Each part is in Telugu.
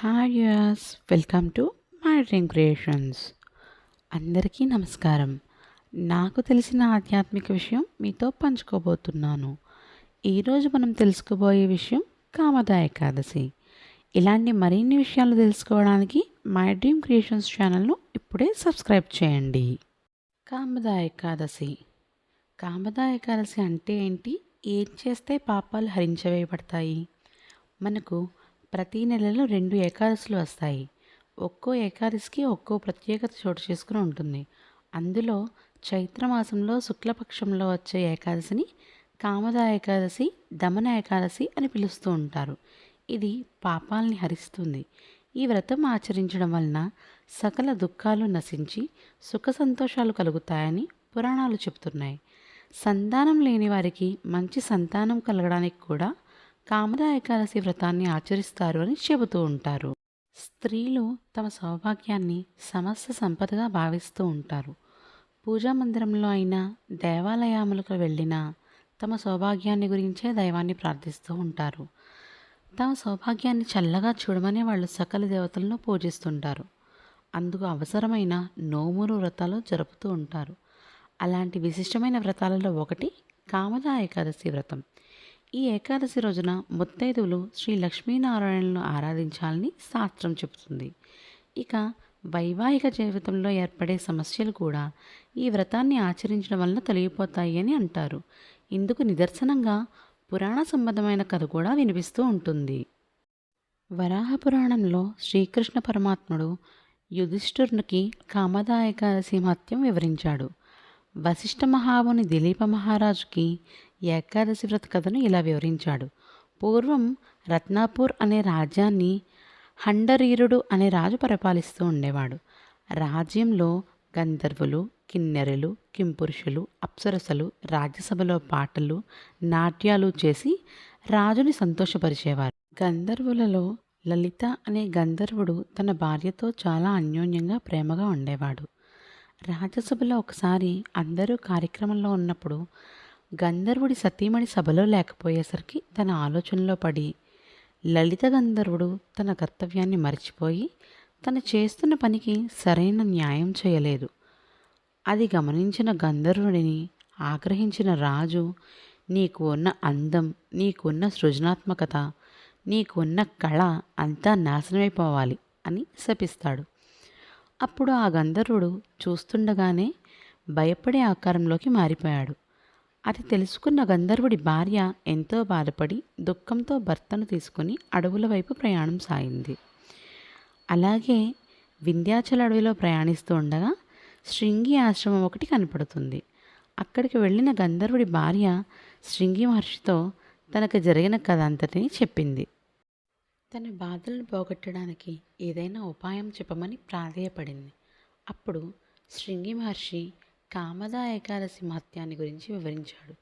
Hi yes welcome to my dream creations. అందరికీ నమస్కారం. నాకు తెలిసిన ఆధ్యాత్మిక విషయం మీతో పంచుకోబోతున్నాను. ఈరోజు మనం తెలుసుకోబోయే విషయం కామదా ఏకాదశి. ఇలాంటి మరిన్ని విషయాలు తెలుసుకోవడానికి మై డ్రీమ్ క్రియేషన్స్ ఛానల్ను ఇప్పుడే సబ్స్క్రైబ్ చేయండి. కామదా ఏకాదశి. కామదా ఏకాదశి అంటే ఏంటి? ఏం చేస్తే పాపాలు హరించవేయబడతాయి? మనకు ప్రతీ నెలలో రెండు ఏకాదశులు వస్తాయి. ఒక్కో ఏకాదశికి ఒక్కో ప్రత్యేకత చోటు చేసుకుని ఉంటుంది. అందులో చైత్రమాసంలో శుక్లపక్షంలో వచ్చే ఏకాదశిని కామద ఏకాదశి దమన ఏకాదశి అని పిలుస్తూ ఉంటారు. ఇది పాపాల్ని హరిస్తుంది. ఈ వ్రతం ఆచరించడం వలన సకల దుఃఖాలు నశించి సుఖ సంతోషాలు కలుగుతాయని పురాణాలు చెబుతున్నాయి. సంతానం లేని వారికి మంచి సంతానం కలగడానికి కూడా కామదా ఏకాదశి వ్రతాన్ని ఆచరిస్తారు అని చెబుతూ ఉంటారు. స్త్రీలు తమ సౌభాగ్యాన్ని సమస్త సంపదగా భావిస్తూ ఉంటారు. పూజా మందిరంలో అయినా దేవాలయాములకు వెళ్ళినా తమ సౌభాగ్యాన్ని గురించే దైవాన్ని ప్రార్థిస్తూ ఉంటారు. తమ సౌభాగ్యాన్ని చల్లగా చూడమని వాళ్ళు సకల దేవతలను పూజిస్తుంటారు. అందుకు అవసరమైన నోములు వ్రతాలు జరుపుతూ ఉంటారు. అలాంటి విశిష్టమైన వ్రతాలలో ఒకటి కామదా ఏకాదశి వ్రతం. ఈ ఏకాదశి రోజున ముత్తైదువులు శ్రీ లక్ష్మీనారాయణను ఆరాధించాలని శాస్త్రం చెబుతుంది. ఇక వైవాహిక జీవితంలో ఏర్పడే సమస్యలు కూడా ఈ వ్రతాన్ని ఆచరించడం వలన తొలగిపోతాయి అని అంటారు. ఇందుకు నిదర్శనంగా పురాణ సంబంధమైన కథ కూడా వినిపిస్తూ ఉంటుంది. వరాహ పురాణంలో శ్రీకృష్ణ పరమాత్ముడు యుధిష్ఠురునికి కామద ఏకాదశి మహత్యం వివరించాడు. వశిష్ఠ మహాముని దిలీప మహారాజుకి ఏకాదశి వ్రత కథను ఇలా వివరించాడు. పూర్వం రత్నాపూర్ అనే రాజ్యాన్ని హండరీరుడు అనే రాజు పరిపాలిస్తూ ఉండేవాడు. రాజ్యంలో గంధర్వులు కిన్నెరలు కింపురుషులు అప్సరసలు రాజ్యసభలో పాటలు నాట్యాలు చేసి రాజుని సంతోషపరిచేవారు. గంధర్వులలో లలిత అనే గంధర్వుడు తన భార్యతో చాలా అన్యోన్యంగా ప్రేమగా ఉండేవాడు. రాజ్యసభలో ఒకసారి అందరూ కార్యక్రమంలో ఉన్నప్పుడు గంధర్వుడి సతీమణి సభలో లేకపోయేసరికి తన ఆలోచనలో పడి లలిత గంధర్వుడు తన కర్తవ్యాన్ని మర్చిపోయి తను చేస్తున్న పనికి సరైన న్యాయం చేయలేదు. అది గమనించిన గంధర్వుడిని ఆగ్రహించిన రాజు నీకు ఉన్న అందం నీకున్న సృజనాత్మకత నీకున్న కళ అంతా నాశనమైపోవాలి అని శపిస్తాడు. అప్పుడు ఆ గంధర్వుడు చూస్తుండగానే భయపడే ఆకారంలోకి మారిపోయాడు. అది తెలుసుకున్న గంధర్వుడి భార్య ఎంతో బాధపడి దుఃఖంతో భర్తను తీసుకుని అడవుల వైపు ప్రయాణం సాగింది. అలాగే వింధ్యాచల అడవిలో ప్రయాణిస్తూ ఉండగా శృంగి ఆశ్రమం ఒకటి కనపడుతుంది. అక్కడికి వెళ్ళిన గంధర్వుడి భార్య శృంగి మహర్షితో తనకు జరిగిన కథ అంతటిని చెప్పింది. తన బాధలను పోగొట్టడానికి ఏదైనా ఉపాయం చెప్పమని ప్రాధేయపడింది. అప్పుడు శృంగి మహర్షి కామదా ఏకాదశి మహత్యాన్ని గురించి వివరించాడు.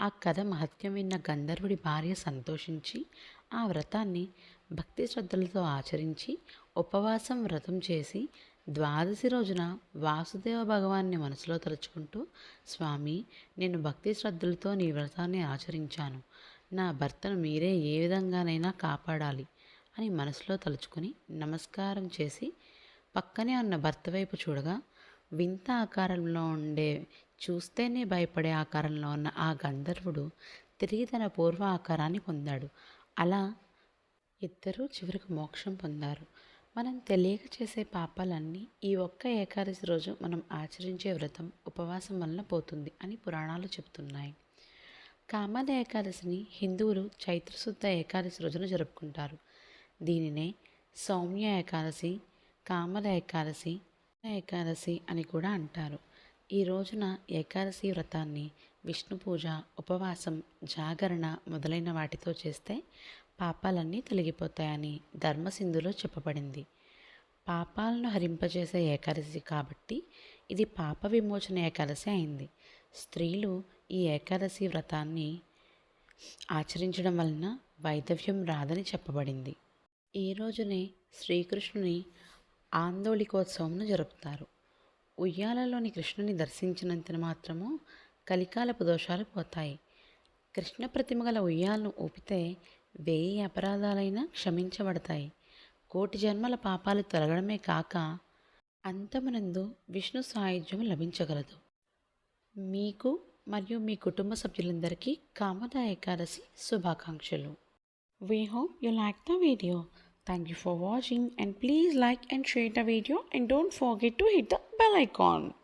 ఆ కథ మహత్యం విన్న గంధర్వుడి భార్య సంతోషించి ఆ వ్రతాన్ని భక్తి శ్రద్ధలతో ఆచరించి ఉపవాసం వ్రతం చేసి ద్వాదశి రోజున వాసుదేవ భగవాన్ని మనసులో తలుచుకుంటూ స్వామి నేను భక్తి శ్రద్ధలతో నీ వ్రతాన్ని ఆచరించాను. నా భర్తను మీరే ఏ విధంగానైనా కాపాడాలి అని మనసులో తలుచుకొని నమస్కారం చేసి పక్కనే ఉన్న భర్త వైపు చూడగా వింత ఆకారంలో ఉండే చూస్తేనే భయపడే ఆకారంలో ఉన్న ఆ గంధర్వుడు తిరిగి తన పూర్వ ఆకారాన్ని పొందాడు. అలా ఇద్దరూ చివరికి మోక్షం పొందారు. మనం తెలియక చేసే పాపాలన్నీ ఈ ఒక్క ఏకాదశి రోజు మనం ఆచరించే వ్రతం ఉపవాసం వలన పోతుంది అని పురాణాలు చెబుతున్నాయి. కామద ఏకాదశిని హిందువులు చైత్రశుద్ధ ఏకాదశి రోజున జరుపుకుంటారు. దీనినే సౌమ్య ఏకాదశి కామద ఏకాదశి ఏకాదశి అని కూడా అంటారు. ఈ రోజున ఏకాదశి వ్రతాన్ని విష్ణు పూజ ఉపవాసం జాగరణ మొదలైన వాటితో చేస్తే పాపాలన్నీ తొలగిపోతాయని ధర్మసింధులో చెప్పబడింది. పాపాలను హరింపజేసే ఏకాదశి కాబట్టి ఇది పాప విమోచన ఏకాదశి అయింది. స్త్రీలు ఈ ఏకాదశి వ్రతాన్ని ఆచరించడం వలన వైదవ్యం రాదని చెప్పబడింది. ఈ రోజునే శ్రీకృష్ణుని ఆందోళికోత్సవంను జరుపుతారు. ఉయ్యాలలోని కృష్ణుని దర్శించినంత మాత్రము కలికాలపు దోషాలు పోతాయి. కృష్ణ ప్రతిమ గల ఉయ్యాలను ఊపితే వెయ్యి అపరాధాలైనా క్షమించబడతాయి. కోటి జన్మల పాపాలు తొలగడమే కాక అంతమునందు విష్ణు సాయుధ్యం లభించగలదు. మీకు మరియు మీ కుటుంబ సభ్యులందరికీ కామద ఏకాదశి శుభాకాంక్షలు. We hope you like the video Thank you for watching and please like and share the video and don't forget to hit the bell icon.